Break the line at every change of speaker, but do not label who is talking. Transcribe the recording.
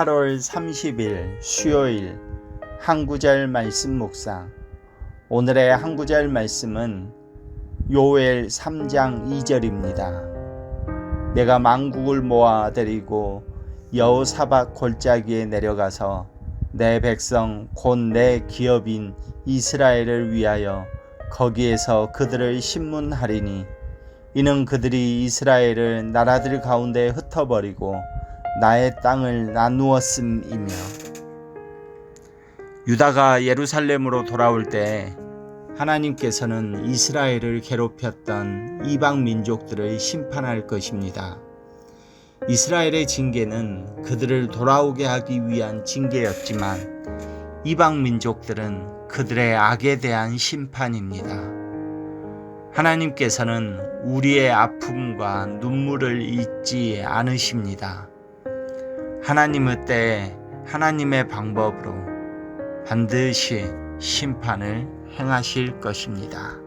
8월 30일 수요일 한구절 말씀 묵상 오늘의 한구절 말씀은 요엘 3장 2절입니다. 내가 만국을 모아 데리고 여호사박 골짜기에 내려가서 내 백성 곧 내 기업인 이스라엘을 위하여 거기에서 그들을 신문하리니 이는 그들이 이스라엘을 나라들 가운데 흩어버리고 나의 땅을 나누었음이며 유다가 예루살렘으로 돌아올 때 하나님께서는 이스라엘을 괴롭혔던 이방 민족들을 심판할 것입니다. 이스라엘의 징계는 그들을 돌아오게 하기 위한 징계였지만 이방 민족들은 그들의 악에 대한 심판입니다. 하나님께서는 우리의 아픔과 눈물을 잊지 않으십니다. 하나님의 때에 하나님의 방법으로 반드시 심판을 행하실 것입니다.